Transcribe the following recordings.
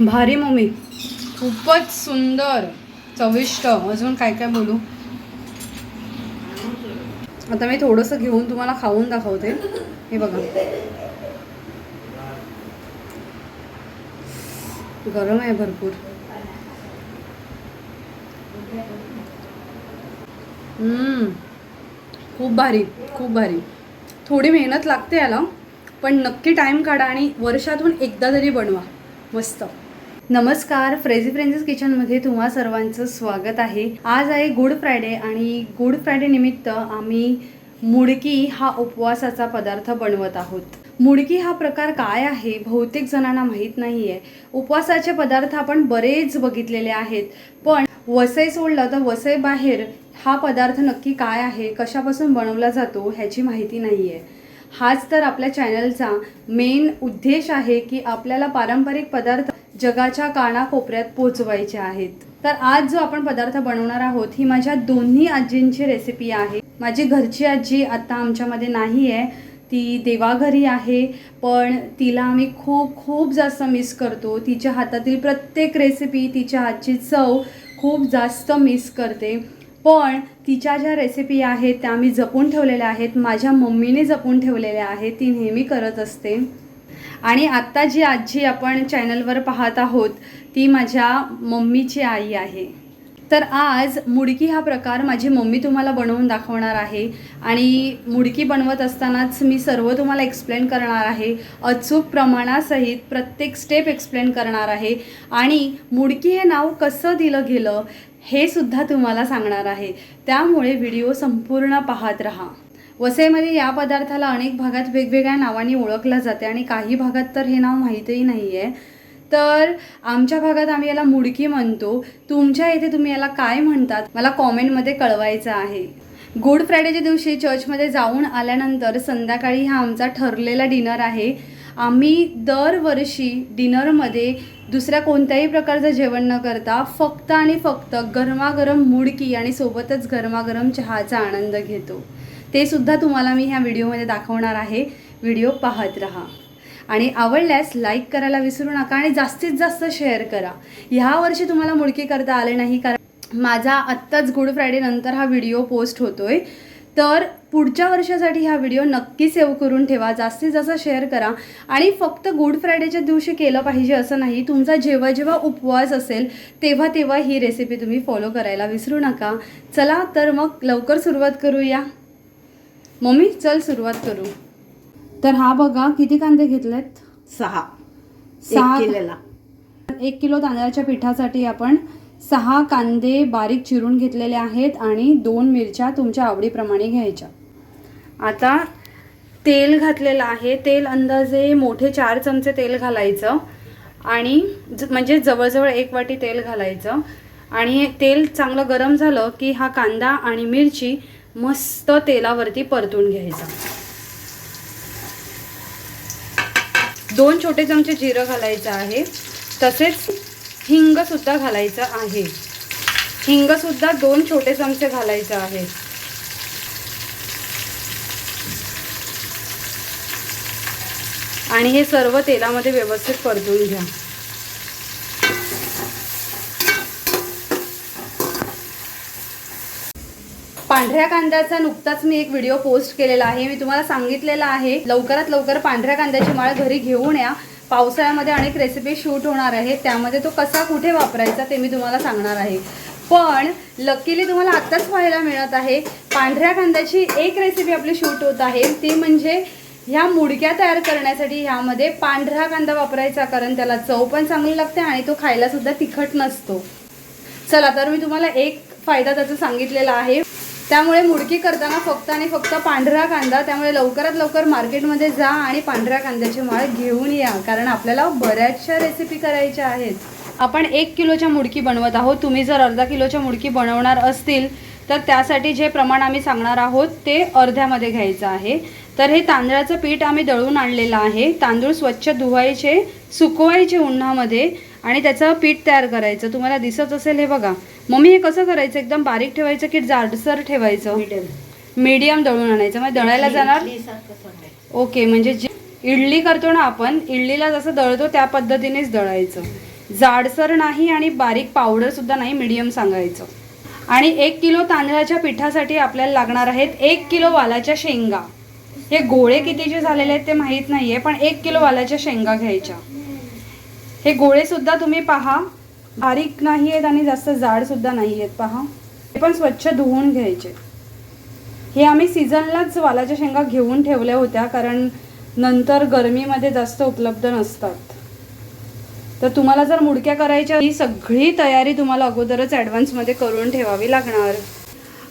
भारी मम्मी. खूपच सुंदर. चविष्ट. अजून काय काय बोलू? आता मी थोडंसं घेऊन तुम्हाला खाऊन दाखवते. हे बघा. गरम आहे भरपूर. हम्म. खूप भारी खूप भारी. थोडी मेहनत लागते याला पण नक्की टाईम काढा आणि वर्षातून एकदा तरी बनवा. मस्त. नमस्कार फ्रेझी फ्रेंड्स किचनमध्ये तुम्हा सर्वांचं स्वागत आहे. आज आहे गुड फ्रायडे आणि गुड फ्रायडे निमित्त आम्ही मुडकी हा उपवासाचा पदार्थ बनवत आहोत. मुडकी हा प्रकार काय आहे बहुतेक जणांना माहीत नाही आहे उपवासाचे पदार्थ आपण बरेच बघितलेले आहेत पण वसई सोडलं तर वसई बाहेर हा पदार्थ नक्की काय आहे कशापासून बनवला जातो ह्याची माहिती नाही आहे हाच तर आपल्या चॅनलचा मेन उद्देश आहे की आपल्याला पारंपरिक पदार्थ जगाच्या कानाकोपऱ्यात पोचवायचे आहेत. तर आज जो आपण पदार्थ बनवणार आहोत ही माझ्या दोन्ही आजींची रेसिपी आहे. माझी घरची आजी आता आमच्यामध्ये नाही आहे ती देवाघरी आहे पण तिला आम्ही खूप खूप जास्त मिस करतो. तिच्या हातातील प्रत्येक रेसिपी तिच्या हातची चव खूप जास्त मिस करते. पण तिच्या ज्या रेसिपी आहेत त्या मी जपून ठेवलेल्या आहेत. माझ्या मम्मीने जपून ठेवलेल्या आहेत. ती नेहमी करत असते. आणि आत्ता जी आजी आपण चॅनलवर पाहत आहोत ती माझ्या मम्मीची आई आहे. तर आज मुडकी हा प्रकार माझी मम्मी तुम्हाला बनवून दाखवणार आहे आणि मुडकी बनवत असतानाच मी सर्व तुम्हाला एक्सप्लेन करणार आहे. अचूक प्रमाणासहित प्रत्येक स्टेप एक्सप्लेन करणार आहे. आणि मुडकी हे नाव कसं दिलं गेलं हे सुद्धा तुम्हाला सांगणार आहे. त्यामुळे व्हिडिओ संपूर्ण पाहत राहा. वसईमध्ये या पदार्थाला अनेक भागात वेगवेगळ्या नावाने ओळखलं जाते आणि काही भागात तर हे नाव माहीतही नाही आहे तर आमच्या भागात आम्ही याला मुडकी म्हणतो. तुमच्या इथे तुम्ही याला काय म्हणतात? मला कॉमेंटमध्ये कळवायचं आहे. गुड फ्रायडेच्या दिवशी चर्चमध्ये जाऊन आल्यानंतर संध्याकाळी हा आमचा ठरलेला डिनर आहे. आम्ही दरवर्षी डिनरमध्ये दुसऱ्या कोणत्याही प्रकारचं जेवण न करता फक्त आणि फक्त गरमागरम मुडकी आणि सोबतच गरमागरम चहाचा आनंद घेतो. ते सुद्धा तुम्हाला मी ह्या व्हिडिओमध्ये दाखवणार आहे. व्हिडिओ पाहत राहा. आणि आवडल्यास लाईक करायला विसरू नका आणि जास्तीत जास्त शेअर करा. ह्या वर्षी तुम्हाला मुडके करता आले नाही कारण माझा आत्ताच गुड फ्रायडे नंतर हा व्हिडिओ पोस्ट होतोय. तर पुढच्या वर्षासाठी हा व्हिडिओ नक्की सेव्ह करून ठेवा. जास्तीत जास्त शेअर करा. आणि फक्त गुड फ्रायडेच्या दिवशी केलं पाहिजे असं नाही. तुमचा जेव्हा जेव्हा उपवास असेल तेव्हा तेव्हा ही रेसिपी तुम्ही फॉलो करायला विसरू नका. चला तर मग लवकर सुरुवात करूया. मम्मी चल सुरुवात करू. तर हा बघा किती कांदे घेतलेत? सहा. सहा किलोला. एक किलो तांदळाच्या पिठासाठी आपण सहा कांदे बारीक चिरून घेतलेले आहेत आणि दोन मिरच्या तुमच्या आवडीप्रमाणे घ्यायच्या. आता तेल घातलेलं आहे. तेल अंदाजे मोठे चार चमचे तेल घालायचं आणि म्हणजे जवळजवळ एक वाटी तेल घालायचं. आणि तेल चांगलं गरम झालं की हा कांदा आणि मिरची मस्त तेलावरती परतून घ्यायचा. दोन छोटे चमचे जिरं घालायचं आहे. तसेच हिंगसुद्धा घालायचं आहे. हिंगसुद्धा दोन छोटे चमचे घालायचं आहे. आणि हे सर्व तेलामध्ये व्यवस्थित परतून घ्या. पांढऱ्या कांद्याचा नुकताच मी एक व्हिडिओ पोस्ट केलेला आहे. मी तुम्हाला सांगितलेला आहे लवकरात लवकर पांढऱ्या कांद्याची माळ घरी घेऊन या. पावसाळ्यामध्ये अनेक रेसिपी शूट होणार आहे त्यामध्ये तो कसा कुठे वापरायचा ते मी तुम्हाला सांगणार आहे. पण लकीली तुम्हाला आत्ताच पाहायला मिळत आहे पांढऱ्या कांद्याची एक रेसिपी आपली शूट होत आहे. ती म्हणजे ह्या मुडक्या तयार करण्यासाठी ह्यामध्ये पांढरा कांदा वापरायचा कारण त्याला चव पण चांगली लागते आणि तो खायला सुद्धा तिखट नसतो. चला तर मी तुम्हाला एक फायदा त्याचा सांगितलेला आहे. त्यामुळे मुडकी करताना फक्त आणि फक्त पांढरा कांदा त्यामुळे लवकरात लवकर मार्केटमध्ये जा आणि पांढऱ्या कांद्याची माळ घेऊन या कारण आपल्याला बऱ्याचशा रेसिपी करायच्या आहेत. आपण एक किलोच्या मुडकी बनवत आहोत. तुम्ही जर अर्धा किलोच्या मुडकी बनवणार असतील तर त्यासाठी जे प्रमाण आम्ही सांगणार आहोत ते अर्ध्यामध्ये घ्यायचं आहे. तर हे तांदळाचं पीठ आम्ही दळून आणलेलं आहे. तांदूळ स्वच्छ धुवायचे सुकवायचे उन्हामध्ये आणि त्याचं पीठ तयार करायचं. तुम्हाला दिसत असेल हे बघा मम्मी हे कसं करायचं? एकदम बारीक ठेवायचं की जाडसर ठेवायचं? मिडियम. मीडियम दळून आणायचं. म्हणजे दळायला जाणार? ओके म्हणजे इडली करतो ना आपण इडलीला जसं दळतो त्या पद्धतीनेच दळायचं. जाडसर नाही आणि बारीक पावडर सुद्धा नाही मीडियम सांगायचं. आणि एक किलो तांदळाच्या पिठासाठी आपल्याला लागणार आहेत एक किलो वालाच्या शेंगा. हे गोळे कितीचे झालेले आहेत ते माहीत नाहीये पण एक किलो वालाच्या शेंगा घ्यायच्या. हे गोळे सुद्धा तुम्ही पहा. बारीक नाही आहेत आणि जास्त जाड सुद्धा नाही आहेत पहा. हे पण स्वच्छ धुवून घ्यायचे. हे आम्ही सीझनलाच वालाच्या शेंगा घेऊन ठेवल्या होत्या कारण नंतर गरमीमध्ये जास्त उपलब्ध नसतात. तर तुम्हाला जर मुडक्या करायच्या ही सगळी तयारी तुम्हाला अगोदरच ॲडव्हान्समध्ये करून ठेवावी लागणार.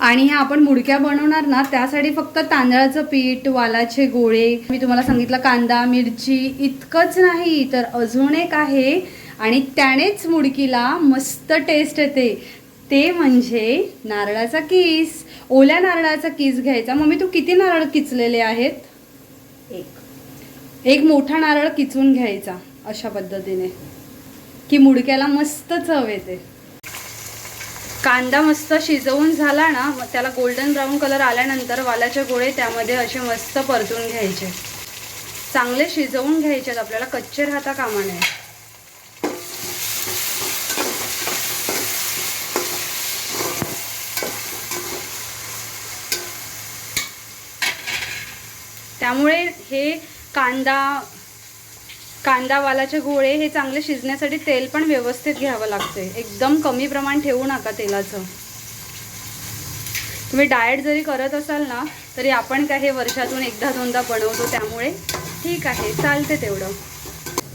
आणि ह्या आपण मुडक्या बनवणार ना त्यासाठी फक्त तांदळाचं पीठ वालाचे गोळे मी तुम्हाला सांगितलं कांदा मिरची इतकंच नाही तर अजून एक आहे आणि त्यानेच मुडकीला मस्त टेस्ट येते. ते म्हणजे नारळाचा किस. ओल्या नारळाचा किस घ्यायचा. मम्मी तू किती नारळ किचलेले आहेत? एक. एक मोठा नारळ किचून घ्यायचा अशा पद्धतीने. की मुडक्याला मस्त चव येते. कांदा मस्त शिजवून झाला ना मग त्याला गोल्डन ब्राऊन कलर आल्यानंतर वालाचे गोळे त्यामध्ये असे मस्त परतून घ्यायचे. चांगले शिजवून घ्यायचे आपल्याला कच्चे राहता कामा नये. त्यामुळे हे कांदा कांदा वालाचे गोळे हे चांगले शिजण्यासाठी तेल पण व्यवस्थित घ्यावं लागते एकदम कमी प्रमाण ठेवू नका तेलाचं. तुम्ही डाएट जरी करत असाल ना तरी आपण काय हे वर्षातून एकदा दोनदा बनवतो त्यामुळे ठीक आहे चालते तेवढं.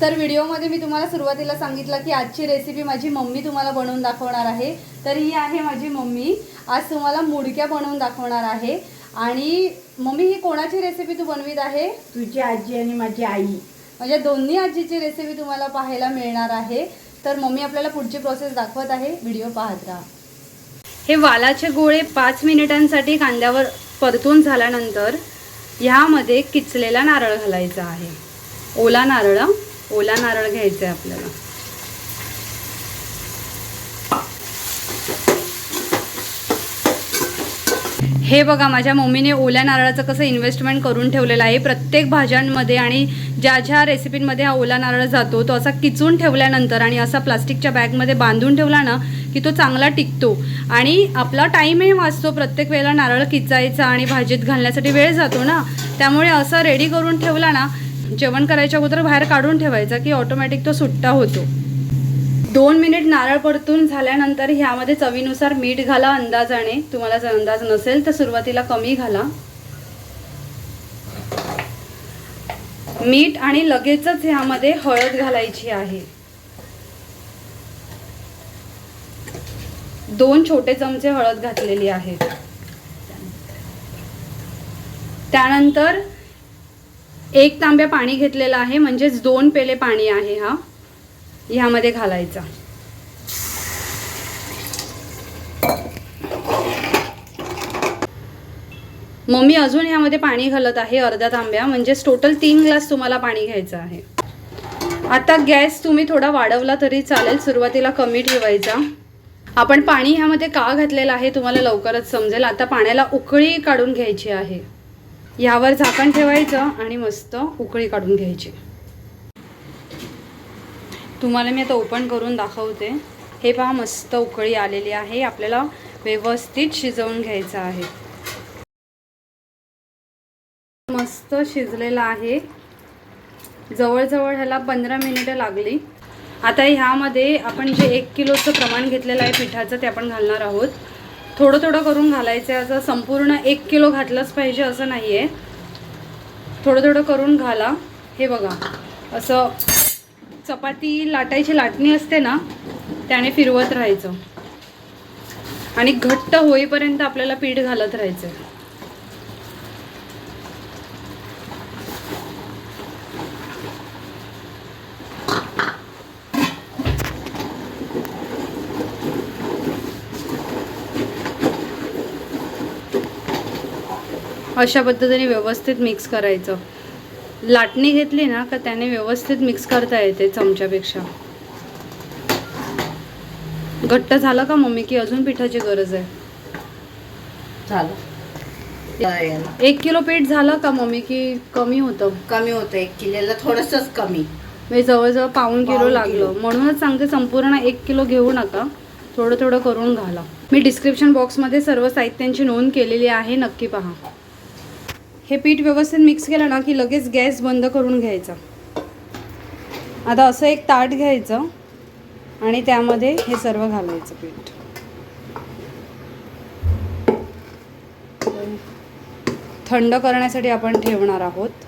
तर व्हिडिओमध्ये मी तुम्हाला सुरुवातीला सांगितलं की आजची रेसिपी माझी मम्मी तुम्हाला बनवून दाखवणार आहे. तर ही आहे माझी मम्मी. आज तुम्हाला मुडक्या बनवून दाखवणार आहे. आणि मम्मी ही कोणाची रेसिपी तू बनवीत आहे? तुझी आजी आणि माझी आई. म्हणजे दोन्ही आजीची रेसिपी तुम्हाला पाहायला मिळणार आहे. तर मम्मी आपल्याला पुढची प्रोसेस दाखवत आहे. व्हिडिओ पाहत राहा. हे वालाचे गोळे पाच मिनिटांसाठी कांद्यावर परतून झाल्यानंतर ह्यामध्ये किचलेला नारळ घालायचा आहे. ओला नारळ. ओला नारळ घ्यायचा आहे आपल्याला. हे बघा माझ्या मम्मीने ओल्या नारळाचं कसं इन्व्हेस्टमेंट करून ठेवलेलं आहे. प्रत्येक भाज्यांमध्ये आणि ज्या ज्या रेसिपींमध्ये हा ओला नारळ जातो तो असा किचून ठेवल्यानंतर आणि असा प्लास्टिकच्या बॅगमध्ये बांधून ठेवला ना की तो चांगला टिकतो. आणि आपला टाईमही वाचतो प्रत्येक वेळेला नारळ किचायचा आणि भाजीत घालण्यासाठी वेळ जातो ना. त्यामुळे असं रेडी करून ठेवला ना जेवण करायच्या अगोदर बाहेर काढून ठेवायचा की ऑटोमॅटिक तो सुट्टा होतो. दोन मिनिट नारळ परतून झाल्यानंतर ह्यामध्ये चवीनुसार मीठ घाला अंदाजाने तुम्हाला जर अंदाज नसेल तर सुरुवातीला कमी घाला. मीठ आणि लगेचच ह्यामध्ये हळद घालायची आहे. दोन छोटे चमचे हळद घातलेली आहे. त्यानंतर एक तांब्या पाणी घेतलेलं आहे म्हणजेच दोन पेले पाणी आहे हा. ह्यामध्ये घालायचा. मम्मी अजून ह्यामध्ये पाणी घालत आहे अर्धा तांब्या. म्हणजेच टोटल तीन ग्लास तुम्हाला पाणी घ्यायचं आहे. आता गॅस तुम्ही थोडा वाढवला तरी चालेल सुरुवातीला कमी ठेवायचा. आपण पाणी ह्यामध्ये का घातलेलं आहे तुम्हाला लवकरच समजेल. आता पाण्याला उकळी काढून घ्यायची आहे. ह्यावर झाकण ठेवायचं आणि मस्त उकळी काढून घ्यायची. तुम्हाला मी आता ओपन करून दाखवते. हे पहा मस्त उकळी आलेली आहे. आपल्याला व्यवस्थित शिजवून घ्यायचं आहे. मस्त शिजलेलं आहे. जवळजवळ ह्याला पंधरा मिनिटं लागली. आता ह्यामध्ये आपण जे एक किलोचं प्रमाण घेतलेलं आहे पिठाचं ते आपण घालणार आहोत. थोडं थोडं करून घालायचं आहे. असं संपूर्ण एक किलो घातलंच पाहिजे असं नाही आहे थोडं थोडं करून घाला. हे बघा असं चपाती लाटायची लाटणी असते ना त्याने फिरवत राहायचं. आणि घट्ट होईपर्यंत आपल्याला पीठ घालत राहायचं. अशा पद्धतीने व्यवस्थित मिक्स करायचं. लाटणी घेतली ना का त्याने व्यवस्थित मिक्स करता येते चमच्यापेक्षा? घट्ट झालं का मम्मी की अजून पिठाची गरज आहे? झालं. एक किलो पीठ झालं का मम्मी की कमी होतं? कमी होतं एक किलोला थोडंसंच कमी. म्हणजे जवळजवळ पाऊण किलो लागलं. म्हणूनच सांगते संपूर्ण एक किलो घेऊ नका. थोडं थोडं करून घाला. मी डिस्क्रिप्शन बॉक्समध्ये सर्व साहित्यांची नोंद केलेली आहे नक्की पहा. हे पीठ व्यवस्थित मिक्स केलं ना की लगेच गॅस बंद करून घ्यायचा. आता असं एक ताट घ्यायचं आणि त्यामध्ये हे सर्व घालायचं पीठ. थंड करण्यासाठी आपण ठेवणार आहोत.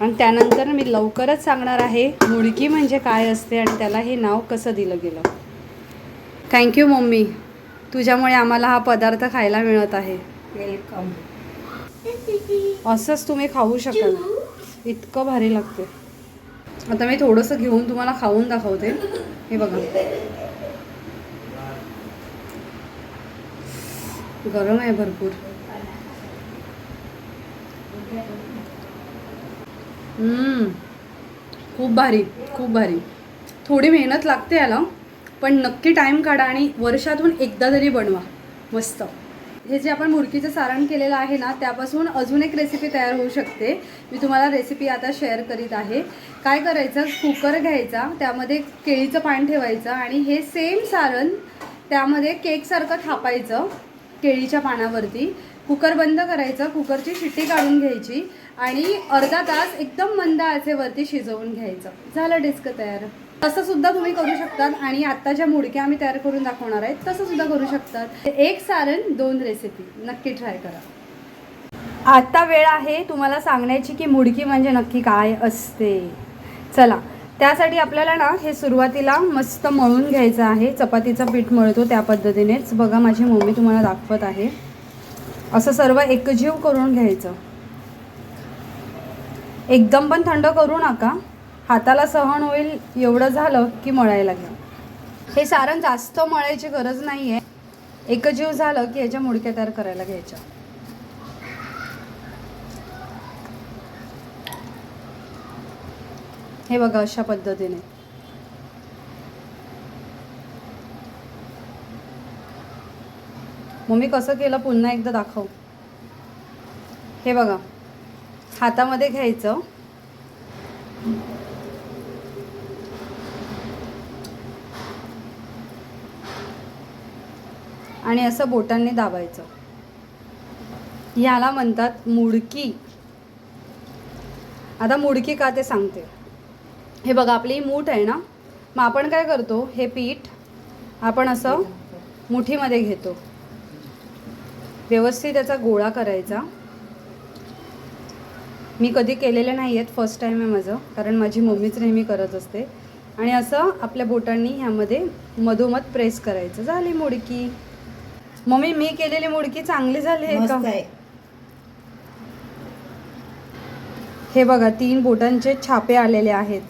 आणि त्यानंतर मी लवकरच सांगणार आहे मुडकी म्हणजे काय असते आणि त्याला हे नाव कसं दिलं गेलं. Thank you mummy. तुझ्यामुळे आम्हाला हा पदार्थ खायला मिळत आहे. वेलकम असंच तुम्ही खाऊ शकाल. इतकं भारी लागते आता मी थोडंसं घेऊन तुम्हाला खाऊन दाखवते. हे बघा. गरम आहे भरपूर. खूप भारी खूप भारी. थोडी मेहनत लागते याला पण नक्की टाईम काढा आणि वर्षातून एकदा तरी बनवा. मस्त. हे जे आपण मुरकीचं सारण केलेलं आहे ना त्यापासून अजून एक रेसिपी तयार होऊ शकते. मी तुम्हाला रेसिपी आता शेअर करीत आहे. काय करायचं? कुकर घ्यायचा त्यामध्ये केळीचं पान ठेवायचं आणि हे सेम सारण त्यामध्ये केकसारखं थापायचं केळीच्या पानावरती. कुकर बंद करायचं कुकरची शिट्टी काढून घ्यायची आणि अर्धा तास एकदम मंद आचेवरती शिजवून घ्यायचं. झालं डिस्क तयार. तसं सुद्धा तुम्ही करू शकतात आणि आता ज्या मुडक्या आम्ही तयार करून दाखवणार आहेत तसं सुद्धा करू शकतात. एक सारण दोन रेसिपी नक्की ट्राय करा. आता वेळ आहे तुम्हाला सांगण्याची की मुडकी म्हणजे नक्की काय असते. चला त्यासाठी आपल्याला ना हे सुरुवातीला मस्त मळून घ्यायचं आहे. चपातीचं पीठ मळतो त्या पद्धतीनेच. बघा माझी मम्मी तुम्हाला दाखवत आहे. असं सर्व एकजीव करून घ्यायचं. एकदम पण थंड करू नका. हाताला सहन होईल एवढं झालं की मळायला घ्या हे सारण जास्त मळायची गरज नाही आहे एकजीव झालं की याच्या मुडक्या तयार करायला घ्यायच्या. हे बघा अशा पद्धतीने. मग मी कसं केलं पुन्हा एकदा दाखव. हे बघा. हातामध्ये घ्यायचं. आणि असं बोटांनी दाबायचं. याला म्हणतात मुडकी. आता मुडकी का ते सांगते. हे बघा आपली ही मूठ आहे ना मग आपण काय करतो हे पीठ आपण असं मुठीमध्ये घेतो. व्यवस्थित त्याचा गोळा करायचा. मी कधी केलेले नाही आहेत फर्स्ट टाईम आहे माझं कारण माझी मम्मीच नेहमी करत असते. आणि असं आपल्या बोटांनी ह्यामध्ये मधोमध प्रेस करायचं. झाली मुडकी. मम्मी मी केलेली मुडकी चांगली झाली आहे मस्त का? आहे. हे बघा तीन बोटांचे छापे आलेले आहेत.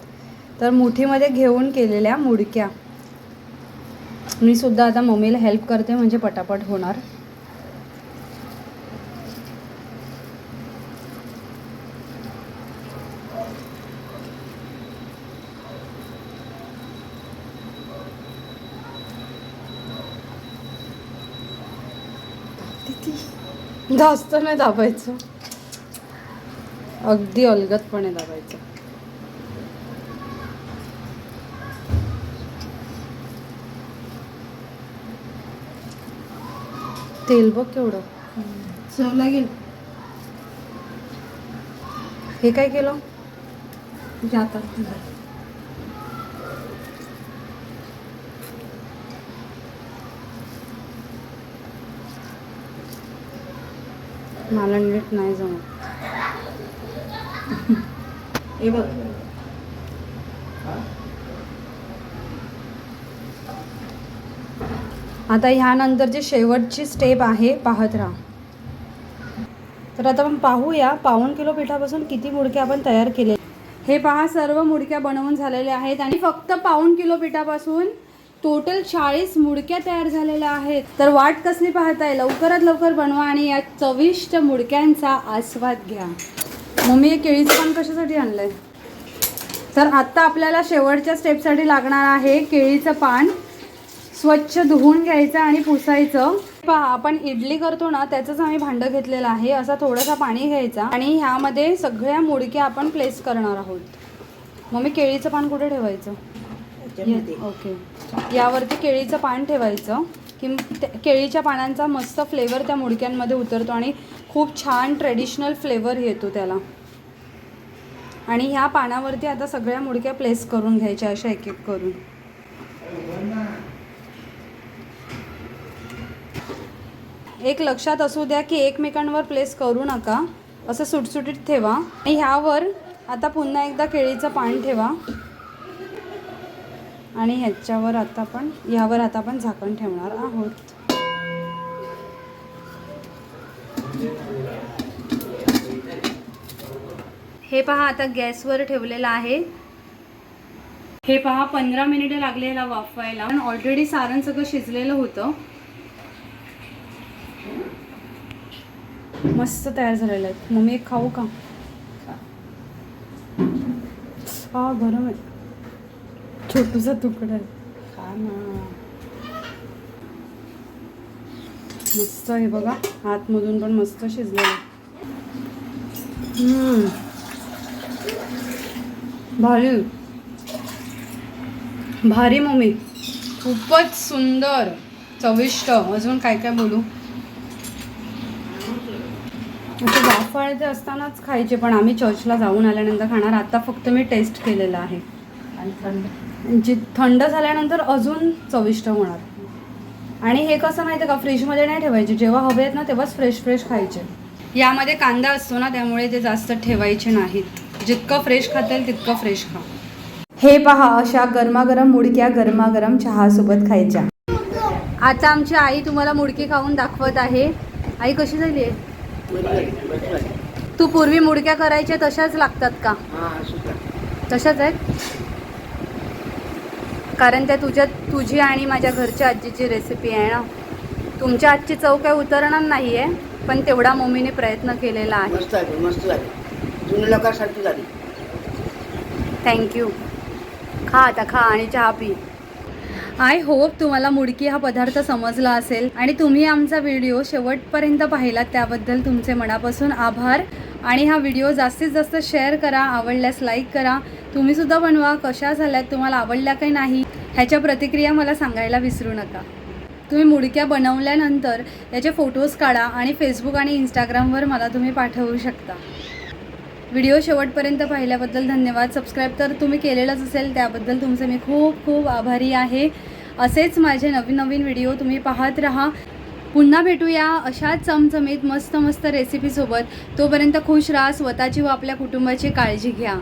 तर मुठीमध्ये घेऊन केलेल्या मुडक्या. मी सुद्धा आता मम्मीला हेल्प करते म्हणजे पटापट होणार. जास्त नाही दाबायचं. अगदी अलगदपणे दाबायचं. तेल बघ केवढं. चव लागेल. हे काय केलं? जातात. मला नीट नाही जमत. हे बघ. आता ह्यानंतरची शेवटची स्टेप आहे पाहत राहा. तर आता आपण पाहूया पाऊण किलो पिठापासून किती मुडक्या आपण तयार केले हे पहा सर्व मुडक्या बनवून झालेल्या आहेत आणि फक्त पाऊण किलो पिठापासून टोटल चाळीस मुडक्या तयार झालेल्या आहेत. तर वाट कसली पाहताय? लवकरात लवकर बनवा आणि या चविष्ट मुडक्यांचा आस्वाद घ्या. मम्मी हे केळीचं पान कशासाठी आणलंय? तर आत्ता आपल्याला शेवटच्या स्टेपसाठी लागणार आहे केळीचं पान. स्वच्छ धुवून घ्यायचं आणि पुसायचं. पहा आपण इडली करतो ना त्याचंच आम्ही भांडं घेतलेलं आहे. असा थोडासा पाणी घ्यायचा आणि ह्यामध्ये सगळ्या मुडक्या आपण प्लेस करणार आहोत. मग मी केळीचं पान कुठे ठेवायचं? ओके यावरती केळीचं पान ठेवायचं. की केळीच्या पानांचा मस्त फ्लेवर त्या मुडक्यांमध्ये उतरतो आणि खूप छान ट्रेडिशनल फ्लेवर येतो त्याला. आणि ह्या पानावरती आता सगळ्या मुडक्या प्लेस करून घ्यायच्या अशा एक एक करून. एक लक्षात असू द्या की एकमेकांवर प्लेस करू नका. असं सुटसुटीत ठेवा. आणि ह्यावर आता पुन्हा एकदा केळीचं पान ठेवा. आणि ह्याच्यावर आता आपण ह्यावर आता आपण झाकण ठेवणार आहोत. हे पहा आता गॅसवर ठेवलेलं आहे. हे पहा पंधरा मिनिटं लागलेला वाफवायला. पण ऑलरेडी सारण सगळं शिजलेलं होतं. मस्त तयार झालेलं आहे. मग मी खाऊ का? हा गरम आहे. छोटूसा तुकडा आहे. खा ना. मस्त आहे बघा. आतमधून पण मस्त शिजलेलं. भारी. भारी मम्मी. खूपच सुंदर. चविष्ट. अजून काय काय बोलू? असे वाफाळते असतानाच खायचे पण आम्ही चर्चला जाऊन आल्यानंतर खाणार. आता फक्त मी टेस्ट केलेलं आहे. आणि थंड. जी थंड झाल्यानंतर अजून चविष्ट होणार. आणि हे कसं माहिती आहे का? फ्रीजमध्ये नाही ठेवायचे. जेव्हा हवे आहेत ना तेव्हाच फ्रेश फ्रेश खायचे. यामध्ये कांदा असतो ना त्यामुळे ते जास्त ठेवायचे नाहीत. जितकं फ्रेश खाता येईल तितकं फ्रेश खा. हे पहा अशा गरमागरम मुडक्या गरमागरम चहासोबत खायच्या. आता आमची आई तुम्हाला मुडकी खाऊन दाखवत आहे. आई कशी झाली आहे? तू पूर्वी मुडक्या करायच्या तशाच लागतात का? तशाच आहेत? कारण त्या तुझ्या तुझी आणि माझ्या घरच्या आजीची रेसिपी आहे ना. तुमच्या आजची चव काय उतरणार नाही आहे पण तेवढा मम्मीने प्रयत्न केलेला आहे. मस्त झाली मस्त झाली. जुन्या लोकांसारखी झाली. थँक्यू खा आता खा आणि चहा पी. आय होप तुम्हाला मुडकी हा पदार्थ समजला असेल आणि तुम्ही आमचा व्हिडिओ शेवटपर्यंत पाहिलात त्याबद्दल तुमचे मनापासून आभार. आणि हा व्हिडिओ जास्तीत जास्त शेअर करा आवडल्यास लाईक करा. तुम्ही सुद्धा बनवा कशा झाल्यात तुम्हाला आवडल्या काही नाही ह्याच्या प्रतिक्रिया मला सांगायला विसरू नका. तुम्ही मुडक्या बनवल्यानंतर त्याचे फोटोज काढा आणि फेसबुक आणि इंस्टाग्रामवर मला तुम्ही पाठवू शकता. व्हिडिओ शेवटपर्यंत पाहिल्याबद्दल धन्यवाद. सबस्क्राईब तर तुम्ही केलेलंच असेल त्याबद्दल तुमचे मी खूप खूप आभारी आहे. असेच माझे नवीन नवीन व्हिडिओ तुम्ही पाहत राहा. पुन्हा भेटूया अशाच चमचमीत मस्त मस्त रेसिपीसोबत तोपर्यंत खुश राहा स्वतःची व आपल्या कुटुंबाची काळजी घ्या.